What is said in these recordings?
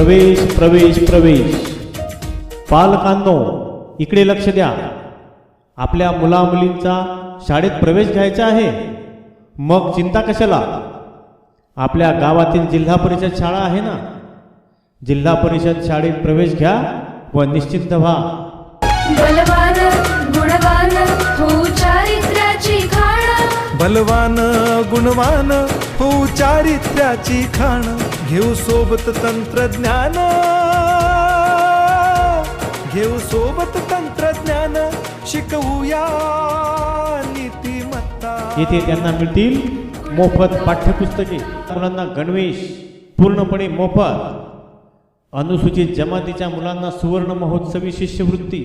प्रवेश प्रवेश प्रवेश. पालकांनो इकडे लक्ष द्या. आपल्या मुलामुलींचा शाळेत प्रवेश घ्यायचा आहे. मग चिंता कशाला? आपल्या गावातील जिल्हा परिषद शाळा आहे ना? जिल्हा परिषद शाळेत प्रवेश घ्या व निश्चिंत व्हा. बलवान गुणवान हो चारित्र्याची खाण घेऊ सोबत तंत्रज्ञान. घेऊ सोबत तंत्रज्ञान शिकवूया नीतिमत्ता. येथे त्यांना मिळतील मोफत पाठ्यपुस्तके. मुलांना गणवेश पूर्णपणे मोफत. अनुसूचित जमातीच्या मुलांना सुवर्ण महोत्सवी शिष्यवृत्ती.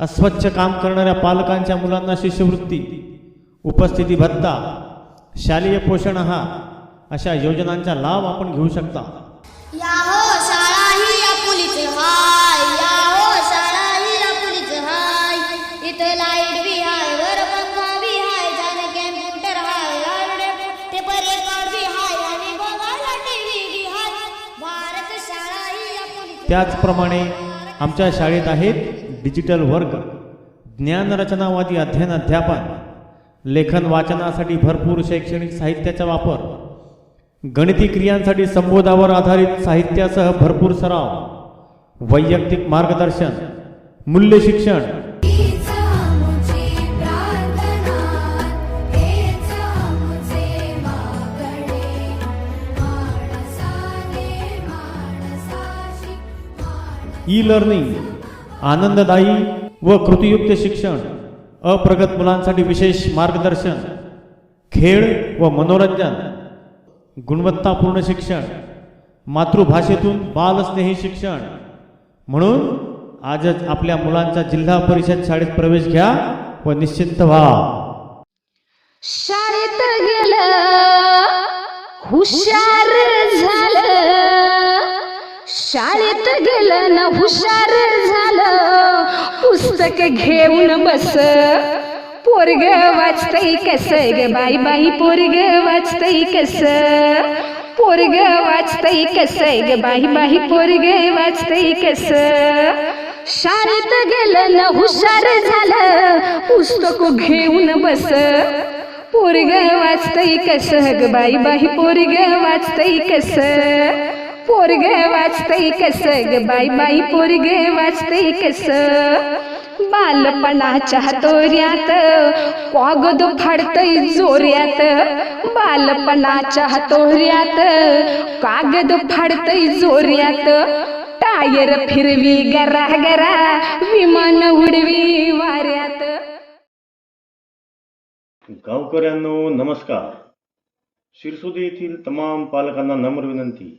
अस्वच्छ काम करणाऱ्या पालकांच्या मुलांना शिष्यवृत्ती. उपस्थिती भत्ता शालेय पोषण आहार अशा योजनांचा लाभ आपण घेऊ शकता. या हो शाळा ही आपुलीच हाय. या हो शाळा ही आपुलीच हाय. इथं लाइट बी हाय वर पंखा बी हाय जाणे कॅम्प्युटर हाय लॅपटॉप पेपर रेकॉर्ड बी हाय आणि बघायला टीव्ही बी हाय. भारत शाळा ही आपुलीच त्याचप्रमाणे आमच्या शाळेत आहेत डिजिटल वर्ग ज्ञानरचनावादी अध्ययन अध्यापन लेखन वाचनासाठी भरपूर शैक्षणिक साहित्याचा वापर. गणिती क्रियांसाठी संबोधावर आधारित साहित्यासह भरपूर सराव. वैयक्तिक मार्गदर्शन. मूल्य शिक्षण. ई लर्निंग आनंददायी व कृतीयुक्त शिक्षण. अप्रगत मुलांसाठी विशेष मार्गदर्शन खेळ व मनोरंजन गुणवत्तापूर्ण शिक्षण मातृभाषेतून बालस्नेही शिक्षण. म्हणून आजच आपल्या मुलांचा जिल्हा परिषद शाळेत प्रवेश घ्या व निश्चिंत व्हा. शाळेत गेलं हुशार झालं. शाळेत गेलं ना हुशार झालं. पुस्तक घेऊन बस. पोरग वाचतय कस ग बाई बाई पोरग वाचतय कस? पोरग वाचतय कस ग बाई बाई पोरग वाचतय कस? शाळेत गेलं ना हुशार झालं. पुस्तक घेऊन बस. पोरग वाचतय कस ग बाई बाई पोरग वाचतय कस? पोरग वाचतय कस? ग बाई बाई पोरग वाचतय कस? बालपणाच्या तोऱ्यात कागद फाडतय जोऱ्यात. बालपणाच्या तोऱ्यात कागद फाडतय जोऱ्यात. टायर फिरवी गरा गरा विमान उडवी वाऱ्यात. गावकऱ्यांनो नमस्कार. शिरसोदे येथील तमाम पालकांना नम्र विनंती.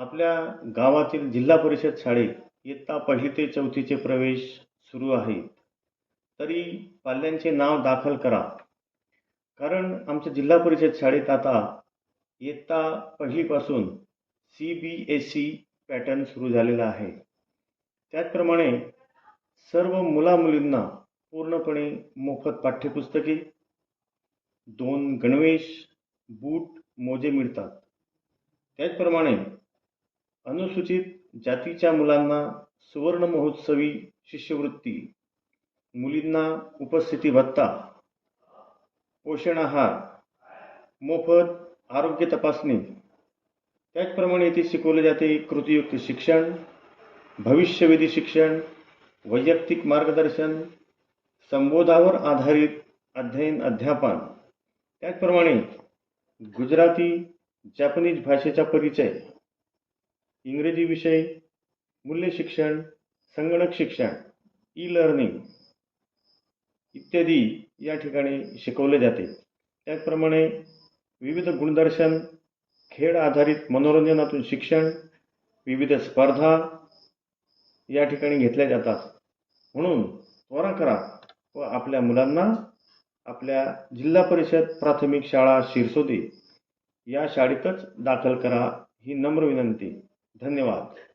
आपल्या गावातील जिल्हा परिषद शाळेत इयत्ता पहिली ते चौथीचे प्रवेश सुरू आहेत. तरी पाल्यांचे नाव दाखल करा. कारण आमच्या जिल्हा परिषद शाळेत आता इयत्ता पहिलीपासून C B S C pattern सुरू झालेला आहे. त्याचप्रमाणे सर्व मुलामुलींना पूर्णपणे मोफत पाठ्यपुस्तके दोन गणवेश बूट मोजे मिळतात. त्याचप्रमाणे अनुसूचित जातीच्या मुलांना सुवर्ण महोत्सवी शिष्यवृत्ती. मुलींना उपस्थिती भत्ता. पोषण आहार. मोफत आरोग्य तपासणी. त्याचप्रमाणे येथे शिकवले जाते कृतीयुक्त शिक्षण भविष्यवेधी शिक्षण वैयक्तिक मार्गदर्शन संबोधावर आधारित अध्ययन अध्यापन. त्याचप्रमाणे गुजराती जॅपनीज भाषेचा परिचय. इंग्रजी विषय मूल्य शिक्षण संगणक शिक्षण ई लर्निंग इत्यादी या ठिकाणी शिकवले जाते. त्याचप्रमाणे विविध गुणदर्शन खेळ आधारित मनोरंजनातून शिक्षण विविध स्पर्धा या ठिकाणी घेतल्या जातात. म्हणून त्वरा करा व आपल्या मुलांना आपल्या जिल्हा परिषद प्राथमिक शाळा शिरसोदे या शाळेतच दाखल करा ही नम्र विनंती. धन्यवाद.